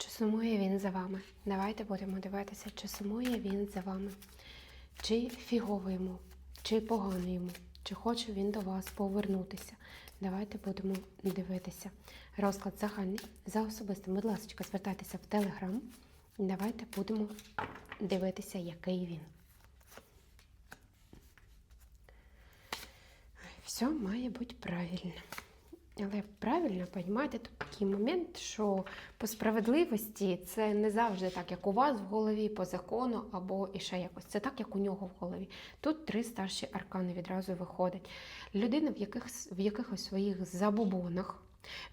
Чи сумує він за вами? Давайте будемо дивитися, чи сумує він за вами. Чи фігово йому, чи погано йому, чи хоче він до вас повернутися. Давайте будемо дивитися. Розклад загальний за особистим. Будь ласка, звертайтеся в Телеграм. Давайте будемо дивитися, який він. Все має бути правильно. Але правильно, розумієте, такий момент, що по справедливості це не завжди так, як у вас в голові, по закону або і ще якось. Це так, як у нього в голові. Тут три старші аркани відразу виходять. Людина в, якихось, в якихось своїх забобонах,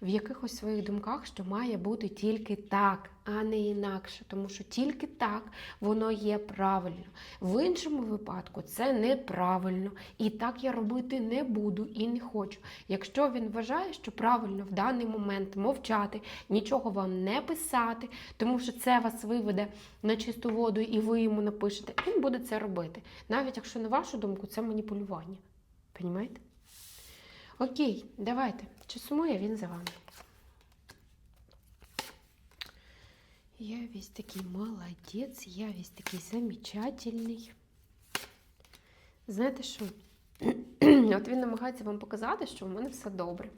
в якихось своїх думках, що має бути тільки так, а не інакше. Тому що тільки так воно є правильно. В іншому випадку це неправильно. І так я робити не буду і не хочу. Якщо він вважає, що правильно в даний момент мовчати, нічого вам не писати, тому що це вас виведе на чисту воду і ви йому напишете, він буде це робити. Навіть якщо на вашу думку, це маніпулювання. Понімаєте? Окей, давайте. Чи сумує він за вами? Я весь такий молодець, я весь такий замечательний. Знаєте що? От він намагається вам показати, що в мене все добре.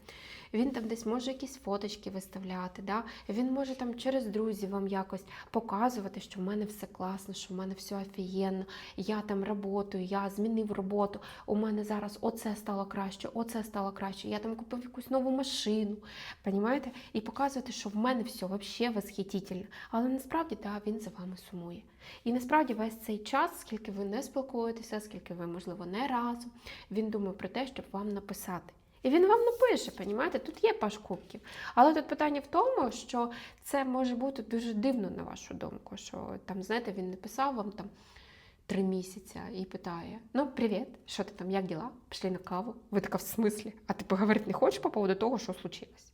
Він там десь може якісь фоточки виставляти, да? він може там через друзів вам якось показувати, що в мене все класно, що в мене все офігенно, я там працюю, я змінив роботу, у мене зараз оце стало краще, оце стало краще, я там купив якусь нову машину, понімаєте? І показувати, що в мене все взагалі восхитительно. Але насправді да, він за вами сумує. І насправді весь цей час, скільки ви не спілкуєтеся, скільки ви, можливо, не разом, він думає про те, щоб вам написати. І він вам напише, понімаєте? Тут є паш кубків. Але тут питання в тому, що це може бути дуже дивно на вашу думку. Що там, знаєте, він написав вам там три місяці і питає: Ну, привіт, що ти там, як діла? Пішли на каву. Ви така в смислі? А ти поговорити не хочеш по поводу того, що случилось?